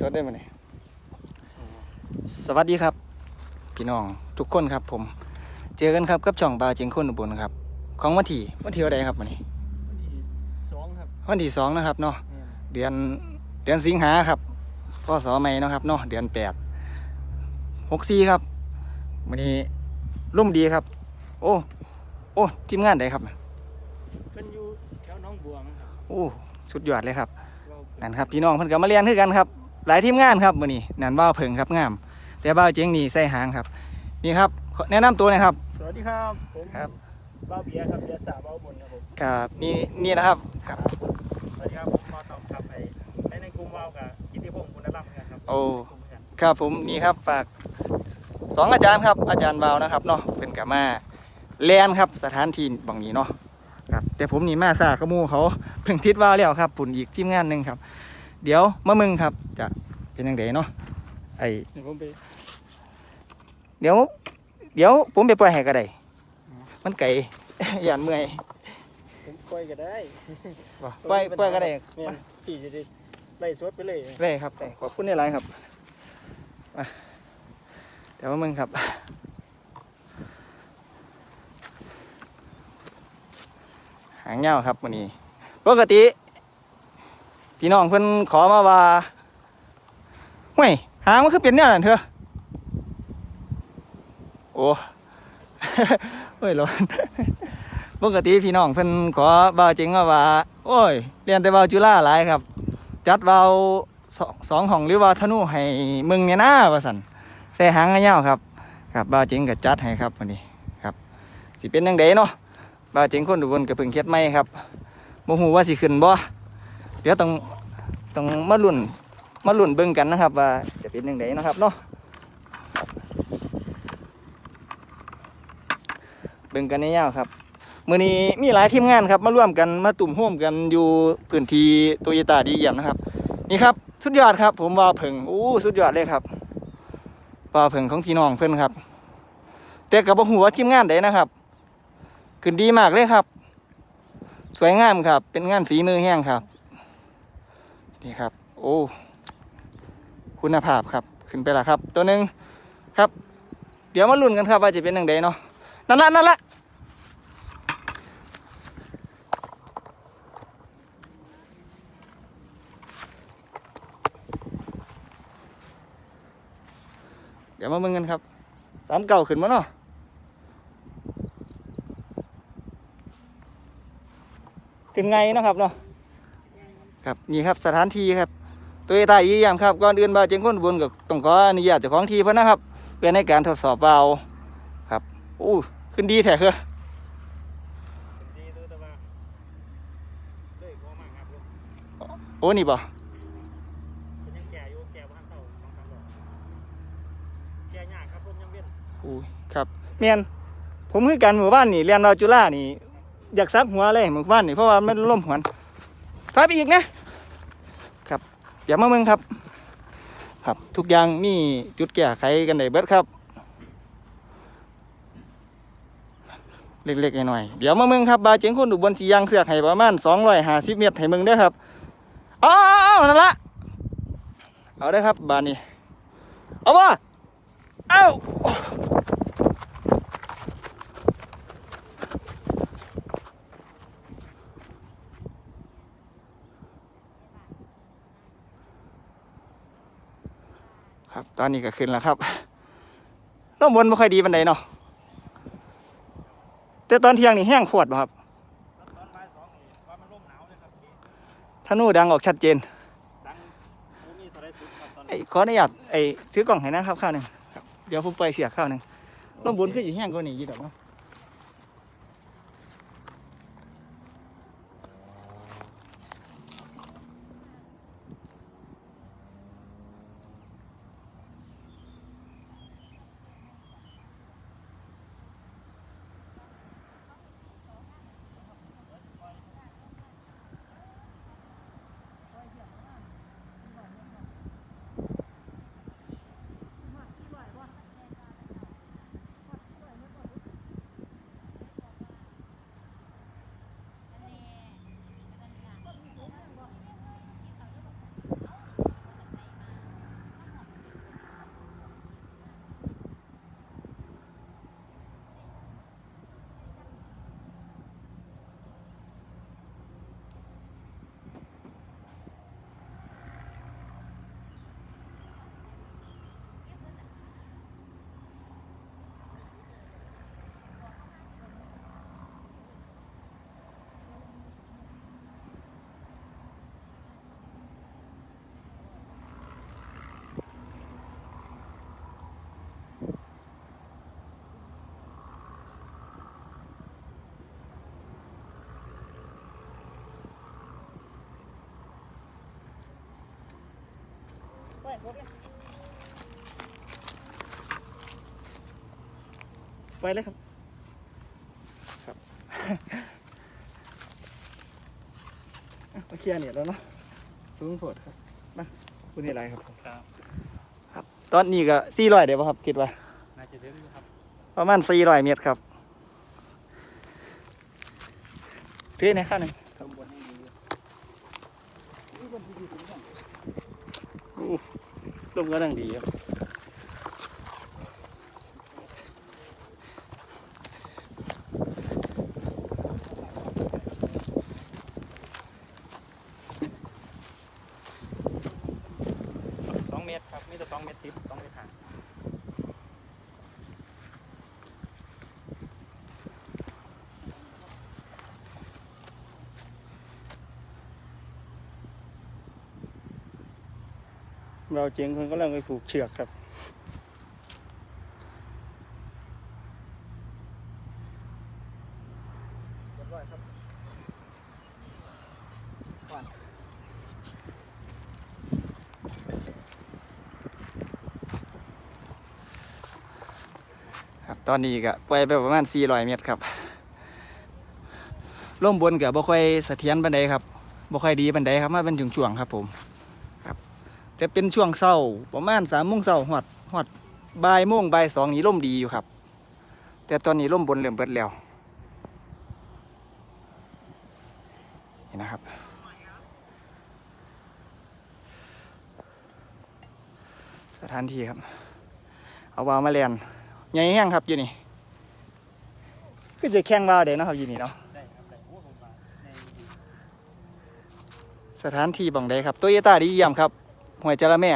สดได้มาเนี่ยสวัสดีครับ พี่น้องทุกคนครับผม เจอกันครับกับช่องบาวเจงคนอุบลครับ ของวันที่วันที่วันใดครับวันนี้วันที่สองครับวันที่สองนะครับเนาะแม่นเดือนเดือนสิงหาครับพศใหม่เนาะครับเนาะเดือนแปดหกสี่ครับวันนี้ร่มดีครับ โอ้โอ้ทีมงานใดครับเพิ่นอยู่แถวหน้องบัวมั้งครับโอ้สุดยอดเลยครับเราเพิ่นนั่นครับพี่น้องเพิ่นก็มาเรียนคือกันครับ หลายทีมงานครับมื้อนี้นั่นบ้าวเพิงครับงาม แต่บ้าวเจ๋งนี่ใส่หางครับ นี่ครับขอแนะนำตัวหนะครับ สวัสดีครับผมครับ บ้าวเบียร์ครับเบียร์สาวบ้าวบนครับผมครับนี่นี่นะครับครับ สวัสดีครับผมมาตอบครับไอ้ในในกลุ่มว่าวกับกิติพงศ์คุณรัตน์เหมือนกันครับโอ้ กลุ่มเหมือนกันครับผมนี่ครับฝากสองอาจารย์ครับ อาจารย์บาวนะครับเนาะเป็นกับมาแลนครับสถานที่บังนี้เนาะครับแต่ผมนี่มาซากระมูเขาเพิ่งทิดว่าวแล้วครับปุ่นอีกทีมงานหนึ่งครับ เดี๋ยวมามึงครับจะ เป็นยังไงเนาะไอเดี๋ยวผมไปเดี๋ยว เดี๋ยวผมไปปล่อยให้ก็ได้มันไก่ย่านเมื่อยผมปล่อยก็ได้บ่ปล่อยปล่อยก็ได้แม่นพี่จะได้ไล่สวดไปเลยได้ครับได้ขอบคุณในไลน์ครับมาเดี๋ยวมามึงครับหางเงาครับวันนี้ปกติ พี่น้องเพิ่นขอมาว่า ห่วยหางมันคือเป็นเนี่ยนั่นเถอะโอ้เฮ้ยร้อนปกติพี่น้องเพิ่นขอบ่าวจริงมาว่าโอ้ยเรียนแต่บ่าวจุฬาหลายครับ จัดเบาสองสองห้องหรือว่าธนูให้มึงเนี่ยนะว่าสันใส่หางเงาครับ ครับบ่าวจริงก็จัดให้ครับวันนี้ครับสิเป็นยังไงเนาะบ่าวจริงคนอุบลก็เพิ่งเฮ็ดใหม่ครับโมหูว่าสิขึ้นบ่เดี๋ยวต้องต้องมาลุ่น มาลุ่นเบิ่งกันนะครับ ว่าจะเป็นยังไงนะครับเนาะเบิ่งกันในยาวครับมื้อนี้มีหลายทีมงานครับ มาร่วมกันมาตุ่มห่วมกันอยู่พื้นที่โตโยต้าดีเยี่ยมนะครับ นี่ครับสุดยอดครับ ผมว่าเพิ่งอู้สุดยอดเลยครับว่าเพิ่งของพี่น้องเพิ่อนครับแต่กับบ่ฮู้ว่าทีมงานใดนะครับขึ้นดีมากเลยครับ สวยงามครับ เป็นงานฝีมือแห้งครับ นี่ครับ โอ้ คุณภาพครับ ขึ้นไปและครับ ตัวหนึ่งครับ เดี๋ยวมาลุ้นกันครับว่าจะเป็นยังไงเนาะนั่นละนั่นละเดี๋ยวมาเบิ่งกันครับสามเก่าขึ้นมาเนาะขึ้นไงเนาะครับเนาะครับนี่ครับสถานที่ครับ ตัวตาอียามครับก่อนอื่นบ่าวเจงคนอุบนกับต้องขออนุญาตเจ้าของที่เพิ่นนะครับเพื่อในการทดสอบเบาวครับอู้ขึ้นดีแท้เหรอดีดูแต่ว่าเลยพอมากครับผมโอ้นี่บ่เป็นยังแก่อยู่แก่บ้านเต่าสองสามดอกแก่ยากครับผมยังเว้นอู้ครับเมียนผมคือกันหมู่บ้านนี่เรียนเราจุฬานี่ อยากซักหัวเลยหมู่บ้านนี่เพราะว่ามันล่มหวนพาไปอีกนะครับ เดี๋ยวมาเมืองครับ ครับทุกอย่างมีจุดแก้ไขกันได้เบิดครับ เล็กๆหน้อยๆเดี๋ยวมาเมืองครับบาเจียงคนอุบลสียางเสือกให้ประมาณ250เมตรให้เมืองด้อครับเอาเอาเอานั่นละเอาได้ครับบานนี้เอาบ่เอา ตอนนี้ก็ขึ้นแล้วครับน้ำวนไม่ค่อยดีปันใดเนาะแต่ตอนเที่ยงนี่แห้งขวดบ่ครับตอนบ่านี่ว่ามันร่มหนาวเลยครับธนูดังออกชัดเจนไลด์สุดครับตอนไอ้นี้ขออนุญาตไอ้ซื้อกล่องให้นะครับข้าวหนึ่งเดี๋ยวผมไปเสียข้าวหนึ่งน้ำวนคืออยู่แห้งกว่านี้ยี่ดอกเนาะ ไปเลยครับ ครับอะมาเคลียร์เนี่ยแล้วเนาะสูงโผดครับมาคุณนี่อะไรครับผมครับครับ ตอนนี้ก็สี่ร้อยเดี๋ยวครับคิดว่าน่าจะเยอะอยู่ครับประมาณสี่ร้อยเมตรครับพี่ในข้างหนึ่งข้างบนให้ดี ลมก็ดังดีครับ สองเมตรครับมีแต่สองเมตรสิบสองเมตรห้า เราเจียงคนก็เริ่มไปผูกเชือกครับ ครับ ตอนนี้ก็ปไปประมาณ 400 เมตรครับล่มบนกับบ่ค่อยเสถียรบันไดครับบ่ค่อยดีบันไดครับมาเป็นช่วงๆครับผม จะเป็นช่วงเศร้าประมาณสามโมงเศร้าหอดหอดบ่ายโมงบ่ายสองนี้ร่มดีอยู่ครับ แต่ตอนนี้ร่มบนเริ่มเบิดแล้วนี่นะครับสถานที่ครับ เอาวาวมาเรียนใหญ่แห้งครับอยู่นี่ก็จะแข่งวาวเดี๋ยวนาะครับอยู่นี่เนาะได้ครับได้โอ้ผมว่าในดีสถานที่บังใดครับโตโยต้าดีเยี่ยมครับ หวยจระแม่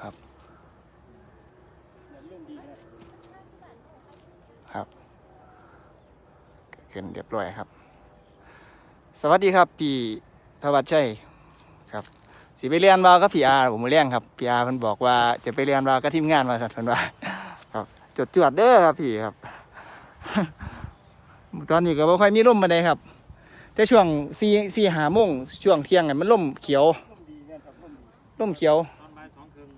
ครับเรื่องดีนะครับขึ้นเรียบร้อยครับ สวัสดีครับพี่ธวัชชัยครับสิไปเรียนวาวกับพี่อาผมมาเรียนครับพี่อาเพิ่นบอกว่าจะไปเรียนวาวกับทีมงานมาสัตว์เพิ่นว่าครับจดจวดเด้อครับพี่ครับ ตอนนี้ก็บ่ค่อยมีลมมาได้ครับ แต่ช่วงสี่สี่หาโมงช่วงเที่ยงน่ะมันลมเขียวร่มดีเนี่ยครับร่มดีลมเขียวตอนบ่ายสองครึ่ง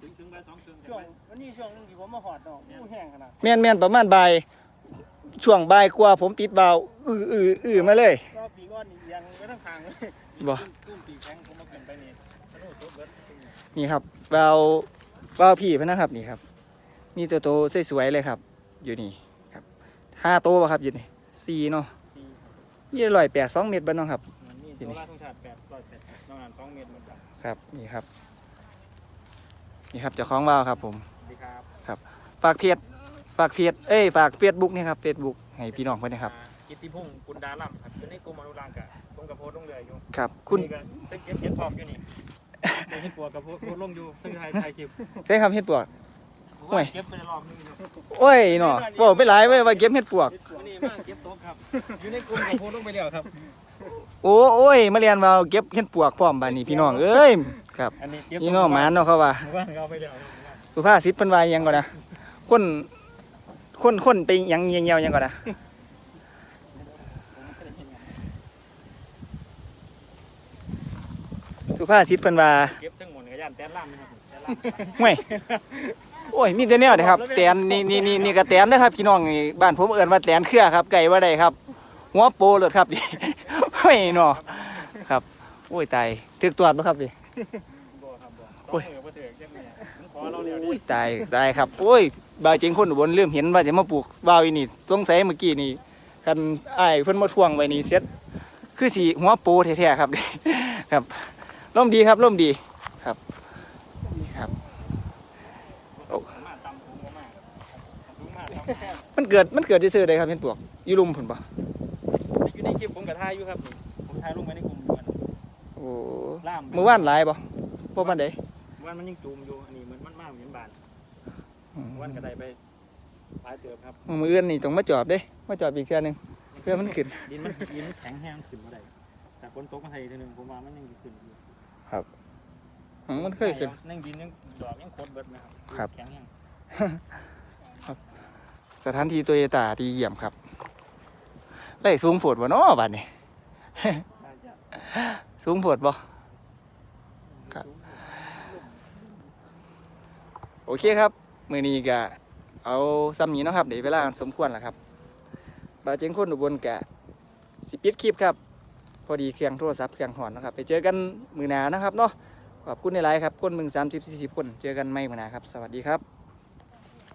ถึงถึงบ่ายสองครึ่งช่วงวันนี้ช่วงหนึงที่ผมมาหอดดอกผู้แห้งขนาดแม่นแม่นประมาณบ่ายช่วงบ่ายกว่าผมติดเบาวอืออืออือมาเลยก็ปีก้อนนี่ยังไม่ต้องทางเลยบ่ตุ้มปีกแข็งผมมาเกินไปนี่สนุกสุดเบิดนี่ครับเบาเบาพี่พนนะครับนี่ครับมีตัวโตสวยๆเลยครับ อยู่นี่ครับห้าโตวะครับอยู่นี่สี่เนาะ ดีมีร้อยแปดสองเมตรบ้านน้องครับมันนี่ตัวละทุ่งชาติแปดร้อยแปดสิบน้องอ่านสองเมตรเหมือนกันครับ นี่ครับ นี่ครับเจ้าของว่าวครับ ผม สวัสดีครับฝากเพจฝากเพจเอ้ยฝากเฟซบุ๊กนี่ครับเฟซบุ๊กให้พี่น้องเพื่อนนะครับอ่ากิตติพงศ์กุลดาล่ำครับอยู่ในกรมอนุรักษ์กะผมกับโพสต์ลงเรืออยู่ครับ คุณนี่ก็เป็นเก็บเก็บทองอยู่นี่เป็นเห็ดปัวกับโพสต์โพสต์ลงอยู่ซึ่งไทยไทยคลิปใช้คำเฮ็ดปวก ผมโอ้ว่ายเก็บไปรอบนึงอยู่โอ้ยเนาะบอกไปหลายเว้ยว่าเก็บเฮ็ดปวกวันนี้มาเก็บโต๊ะครับ อยู่ในกลุ่มกับโพสต์ลงไปแล้วครับ โอ้โอ้ยมาเรียนว่าวเก็บเฮ็ดปวกพร้อมบานนี้พี่น้องเอ้ยครับอันนี้เก็บพี่น้องหมานเนาะเขาว่าว่าเอาไปแล้วสุภาษิตเพิ่นว่าอิหยังก่อนนะคนคนคนไปหยังเงียวๆหยังก่อนนะสุภาษิตเพิ่นว่าเก็บทั้งหมดกระยานแต้นล่ามนะครับแต้นล่ามห่วย โอ้ยมีแต่แนวเด้อครับแตนนี่นี่นี่นี่ก็แตนเด้อครับพี่น้องนี่บ้านผมเอิ้นว่าแตนเครือครับไก่ว่าไดครับหัวโปเลยครับนี่โอ้ยเนาะครับ โอ้ยตายถึกตรวจบ่ครับนี่โอ้ยโอ้ยตายตายครับโอ้ยบาวจริงคนอุบนเริ่มเห็นว่าจะมาปลูกบาวอีนี่สงสัยเมื่อกี้นี่กันอ้ายเพิ่นมาทวงไว้นี่เสร็จคือสีหัวโปแท้ๆครับครับร่มดีครับร่มดีครับนี่ครับ ผมมาตำผมบ่มาผ มมาตำแค่มันเกิดมันเกิดที่ซื่อใดครับเห็นปลวกอยู่ลุมผุนปะอยู่ในคลิปผมกับทายอยู่ครับนี่ผมทายลงไปในกลุ่มอยู่อันโอ้ล่ามเมื่อวานหลายปะพวกมันไดวันมันยังจูมอยู่อันนี้มันมันมากเหมือนบานวันก็ได้ไปหลายเติบครับมืออื่นนี่ต้องมาจอบเด้มาจอบอีกเทื่อหนึงเพื่อมันขึ้นดินมันดินมันแข็งแห้งขึ้นบ่ได้แต่ฝนตกมาไทยทีนึงผมว่ามันยังสิขึ้นอยู่อืมมันเคยขึ้นนั่งดินยังดอกยังโคตรเบิดนะครับครับแข็งแห้ง สถานที่โตโยต้าดีเยี่ยมครับไล่สูงโฝดวะเนาะบัดนี้น่าจะสูงโผดบ่ครับโอเคครับ มือนี้ก็เอาซ้ำนี้เนาะครับเดี๋ยวเวลาสมควรแล้วครับบาเจงคนอุบลกะสิปิดคลิปครับ พอดีเครื่องโทรศัพท์เครื่องหอนนะครับ ไปเจอกันมือหนานะครับเนาะขอบคุณในไลน์ครับคนมึงสามสิบสี่สิบคน เจอกันไม่มือหนาครับ สวัสดีครับ